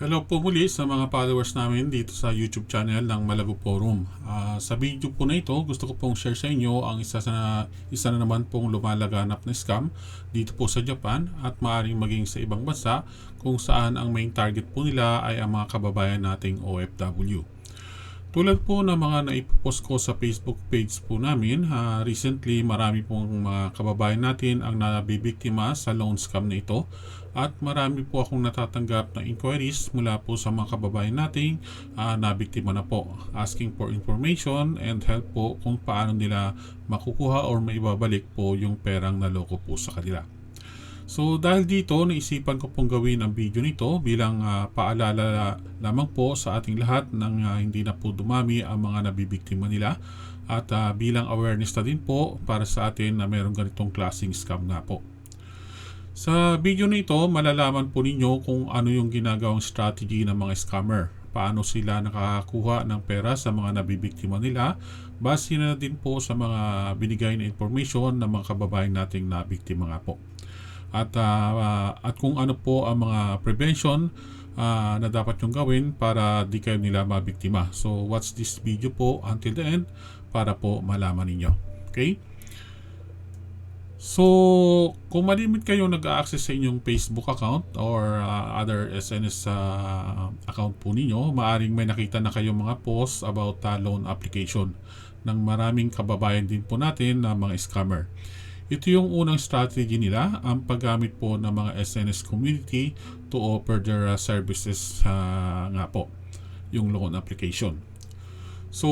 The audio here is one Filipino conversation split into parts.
Hello po muli sa mga followers namin dito sa YouTube channel ng Malago Forum. Ah, sa video po na ito, gusto ko pong share sa inyo ang isa, sa, isa na naman pong lumalaganap na scam dito po sa Japan at maaaring maging sa ibang bansa kung saan ang main target po nila ay ang mga kababayan nating OFW. Tulad po ng mga naipopost ko sa Facebook page po namin, ah, recently marami pong mga kababayan natin ang nabibiktima sa loan scam na ito at marami po akong natatanggap na inquiries mula po sa mga kababayan nating ah, nabiktima na po asking for information and help po kung paano nila makukuha or maibabalik po yung perang naloko po sa kanila. So dahil dito, naisipan ko pong gawin ang video nito bilang ah, paalala lamang po sa ating lahat nang ah, hindi na po dumami ang mga nabibiktima nila at ah, bilang awareness na din po para sa atin na mayroong ganitong klaseng scam na po. Sa video na ito, malalaman po ninyo kung ano yung ginagawang strategy ng mga scammer. Paano sila nakakakuha ng pera sa mga nabibiktima nila. Base na din po sa mga binigay na information ng mga kababayan nating nabiktima nga po. At, ah, at kung ano po ang mga prevention ah, na dapat yung gawin para di kayo nila mabiktima. So watch this video po until the end para po malaman ninyo. Okay? So, kung malimit kayo nag-access sa inyong Facebook account or uh, other SNS uh, account po ninyo, maaring may nakita na kayo mga posts about uh, loan application ng maraming kababayan din po natin na mga scammer. Ito yung unang strategy nila, ang paggamit po ng mga SNS community to offer their uh, services uh, nga po, yung loan application. So,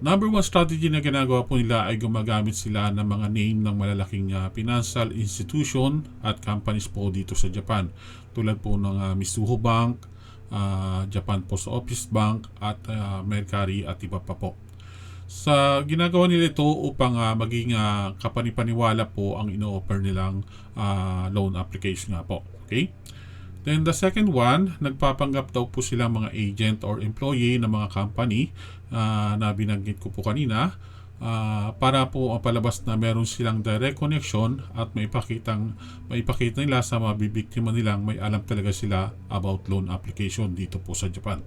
Number one strategy na ginagawa po nila ay gumagamit sila ng mga name ng malalaking uh, financial institution at companies po dito sa Japan. Tulad po ng uh, Mizuho Bank, uh, Japan Post Office Bank at uh, Mercari at iba pa po. Sa ginagawa nila ito upang uh, maging uh, kapanipaniwala po ang ino-offer nilang uh, loan application nga po. Okay? Then the second one, nagpapanggap daw po sila mga agent or employee ng mga company uh, na binanggit ko po kanina uh, para po mapalabas na meron silang direct connection at maipakitang maipakita nila sa mga bibiktima nilang may alam talaga sila about loan application dito po sa Japan.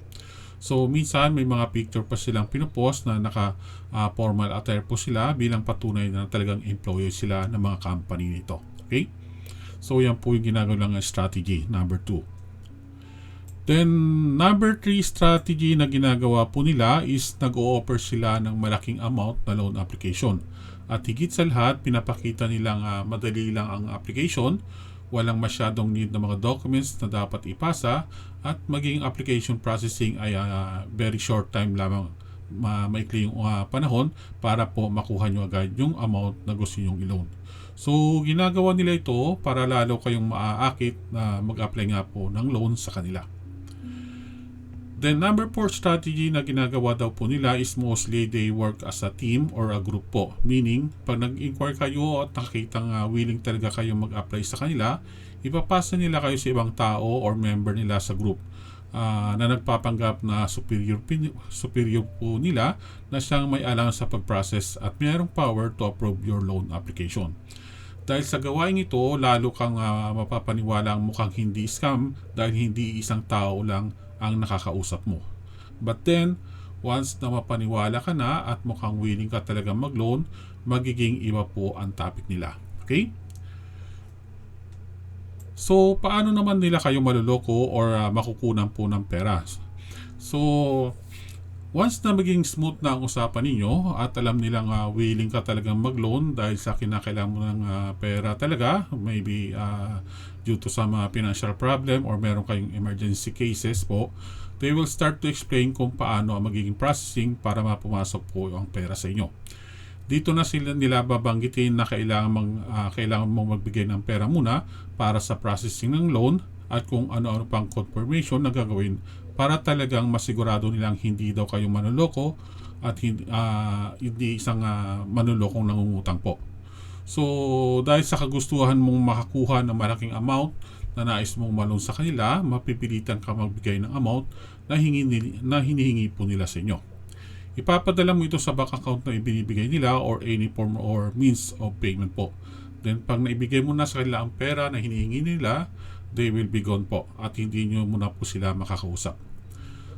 So minsan may mga picture pa silang pinupost na naka uh, formal attire po sila bilang patunay na talagang employee sila ng mga company nito. Okay? So yan po yung ginagawa ng strategy number 2. Then number 3 strategy na ginagawa po nila is nag-o-offer sila ng malaking amount na loan application. At higit sa lahat, pinapakita nilang uh, madali lang ang application, walang masyadong need ng mga documents na dapat ipasa at maging application processing ay uh, very short time lamang ma maikli yung uh, panahon para po makuha nyo agad yung amount na gusto nyong i-loan. So, ginagawa nila ito para lalo kayong maaakit na mag-apply nga po ng loan sa kanila. Then number 4 strategy na ginagawa daw po nila is mostly they work as a team or a group po. Meaning, pag nag-inquire kayo at nakita nga willing talaga kayo mag-apply sa kanila, ipapasa nila kayo sa ibang tao or member nila sa group uh, na nagpapanggap na superior, superior po nila na siyang may alam sa pag-process at mayroong power to approve your loan application. Dahil sa gawain ito, lalo kang uh, mapapaniwala ang mukhang hindi scam dahil hindi isang tao lang ang nakakausap mo. But then, once na mapaniwala ka na at mukhang willing ka talaga mag-loan, magiging iba po ang topic nila. Okay? So, paano naman nila kayo maluloko or uh, makukunan po ng pera? So, once na maging smooth na ang usapan ninyo at alam nilang uh, willing ka talagang mag-loan dahil sa kinakailangan mo ng uh, pera talaga, maybe uh, due to some uh, financial problem or meron kayong emergency cases po, they will start to explain kung paano ang magiging processing para mapumasok po ang pera sa inyo. Dito na sila nila babanggitin na kailangan, mang, uh, kailangan mong magbigay ng pera muna para sa processing ng loan at kung ano-ano pang confirmation na gagawin para talagang masigurado nilang hindi daw kayo manuloko at hindi, uh, hindi isang uh, manulokong nangungutang po. So, dahil sa kagustuhan mong makakuha ng malaking amount na nais mong malon sa kanila, mapipilitan ka magbigay ng amount na, hingi, na hinihingi po nila sa inyo. Ipapadala mo ito sa bank account na ibinibigay nila or any form or means of payment po. Then pag naibigay mo na sa kanila ang pera na hinihingi nila, they will be gone po at hindi nyo muna po sila makakausap.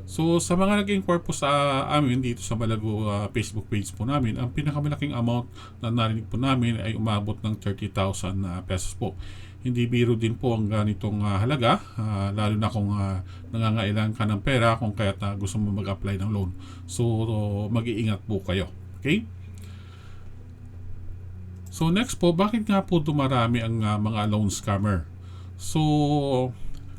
So sa mga nag-inquire po sa amin dito sa Malago ah, Facebook page po namin, ang pinakamalaking amount na narinig po namin ay umabot ng 30,000 na pesos po. Hindi biro din po ang ganitong ah, halaga, ah, lalo na kung ah, nangangailangan ka ng pera kung kaya ta gusto mo mag-apply ng loan. So mag-iingat po kayo. Okay? So next po, bakit nga po dumarami ang ah, mga loan scammer? So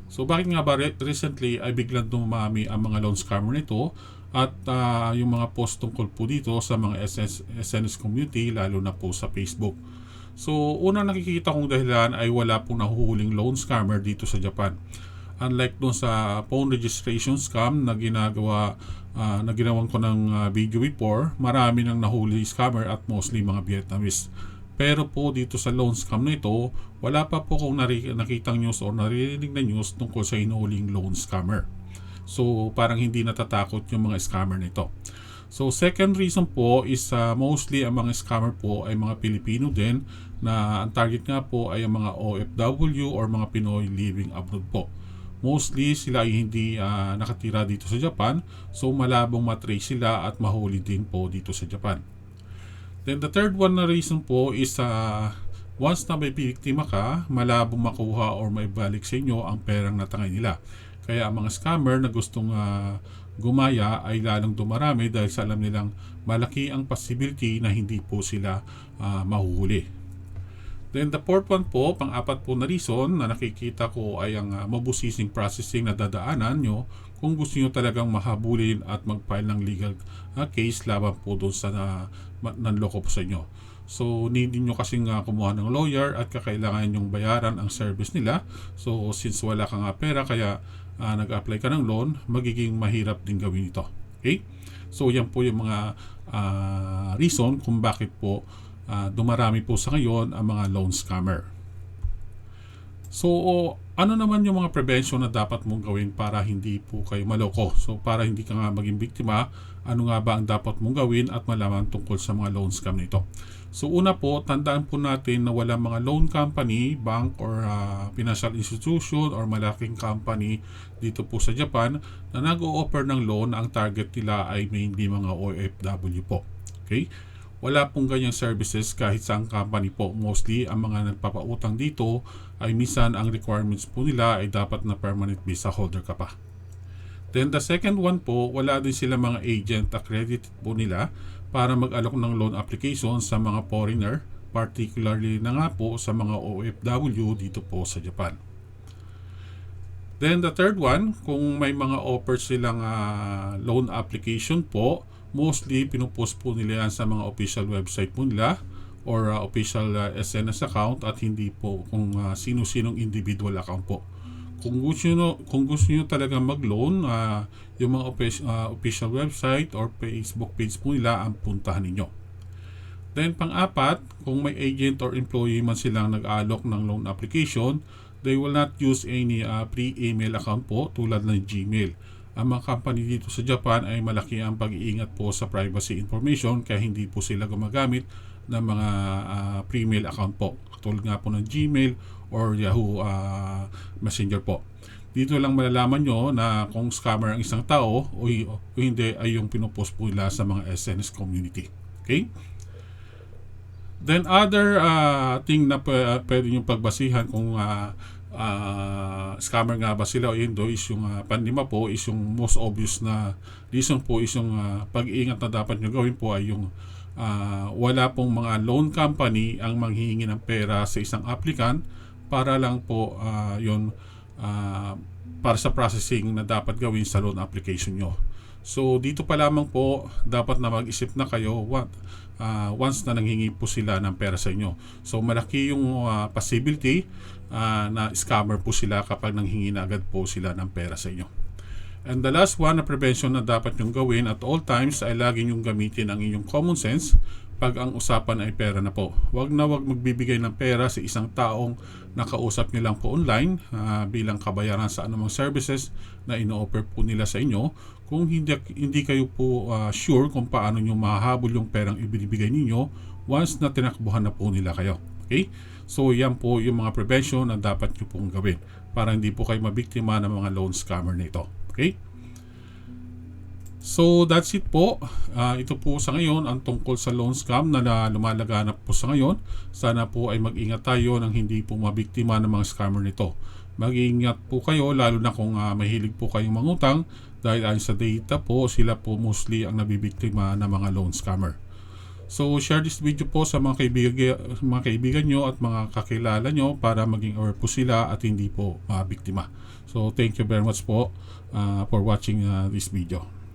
So bakit nga ba re- recently ay biglang dumami ang mga loan scammer nito at ah, yung mga post tungkol po dito sa mga SS, SNS community lalo na po sa Facebook. So unang nakikita kong dahilan ay wala pong nahuhuling loan scammer dito sa Japan. Unlike doon sa phone registration scam na ginagawa ah, na ginawan ko ng ah, video before, marami nang nahuli scammer at mostly mga Vietnamese. Pero po dito sa loan scam na ito, wala pa po nari- nakitang news o naririnig na news tungkol sa inuuling loan scammer. So parang hindi natatakot yung mga scammer nito. So second reason po is uh, mostly ang mga scammer po ay mga Pilipino din na ang target nga po ay ang mga OFW or mga Pinoy living abroad po. Mostly sila ay hindi ah, nakatira dito sa Japan so malabong matrace sila at mahuli din po dito sa Japan. Then the third one na reason po is uh, once na may biktima ka, malabong makuha or maibalik sa inyo ang perang natangay nila. Kaya ang mga scammer na gustong ah, gumaya ay lalong dumarami dahil sa alam nilang malaki ang possibility na hindi po sila ah, mahuhuli. Then the fourth one po, pang-apat po na reason na nakikita ko ay ang ah, mabusising processing na dadaanan nyo kung gusto nyo talagang mahabulin at mag-file ng legal ah, case laban po doon sa ma- nanloko po sa inyo. So, hindi nyo kasing ah, kumuha ng lawyer at kakailangan yung bayaran ang service nila. So, since wala ka nga pera kaya ah, nag-apply ka ng loan, magiging mahirap din gawin ito. Okay? So, yan po yung mga ah, reason kung bakit po ah, dumarami po sa ngayon ang mga loan scammer. So, ano naman yung mga prevention na dapat mong gawin para hindi po kayo maloko? So, para hindi ka nga maging biktima, ano nga ba ang dapat mong gawin at malaman tungkol sa mga loan scam nito? So, una po, tandaan po natin na wala mga loan company, bank, or ah, financial institution or malaking company dito po sa Japan na nag-o-offer ng loan ang target nila ay mainly mga OFW po. Okay? Wala pong ganyang services kahit sa company po. Mostly, ang mga nagpapautang dito ay minsan ang requirements po nila ay dapat na permanent visa holder ka pa. Then the second one po, wala din sila mga agent accredited po nila para mag-alok ng loan application sa mga foreigner, particularly na nga po sa mga OFW dito po sa Japan. Then the third one, kung may mga offers silang ah, loan application po, mostly pinupost po nila yan sa mga official website po nila or ah, official ah, SNS account at hindi po kung ah, sino-sinong individual account po. Kung gusto nyo, kung gusto nyo talaga mag-loan, ah, yung mga offic- ah, official website or Facebook page po nila ang puntahan ninyo. Then pang-apat, kung may agent or employee man silang nag-alok ng loan application, they will not use any uh, pre-email account po tulad ng Gmail. Ang mga company dito sa Japan ay malaki ang pag-iingat po sa privacy information kaya hindi po sila gumagamit ng mga uh, pre-mail account po. Tulad nga po ng Gmail or Yahoo uh, Messenger po. Dito lang malalaman nyo na kung scammer ang isang tao o, o hindi ay yung pinupost po nila sa mga SNS community. Okay? Then other uh, thing na p- pwede nyo pagbasihan kung uh, uh, scammer nga ba sila o hindi is yung uh, pandima po is yung most obvious na reason po is yung uh, pag-iingat na dapat nyo gawin po ay yung uh, wala pong mga loan company ang manghihingi ng pera sa isang applicant para lang po uh, yun uh, para sa processing na dapat gawin sa loan application nyo. So dito pa lamang po dapat na mag-isip na kayo what uh, once na nanghingi po sila ng pera sa inyo. So malaki yung uh, possibility uh, na scammer po sila kapag nanghingi na agad po sila ng pera sa inyo. And the last one na prevention na dapat nyong gawin at all times ay lagi nyong gamitin ang inyong common sense pag ang usapan ay pera na po. Huwag na huwag magbibigay ng pera sa isang taong nakausap nyo lang po online uh, bilang kabayaran sa anumang services na ino-offer po nila sa inyo kung hindi, hindi kayo po uh, sure kung paano nyo mahahabol yung perang ibinibigay ninyo once na tinakbuhan na po nila kayo. Okay? So yan po yung mga prevention na dapat nyo pong gawin para hindi po kayo mabiktima ng mga loan scammer nito. Okay? So that's it po. Ah, ito po sa ngayon ang tungkol sa loan scam na, na lumalaganap po sa ngayon. Sana po ay mag-ingat tayo nang hindi po mabiktima ng mga scammer nito. Mag-ingat po kayo lalo na kung ah, mahilig po kayong mangutang dahil ayon sa data po sila po mostly ang nabibiktima ng mga loan scammer. So share this video po sa mga kaibigan, mga kaibigan nyo at mga kakilala nyo para maging aware po sila at hindi po mabiktima. So thank you very much po ah, for watching ah, this video.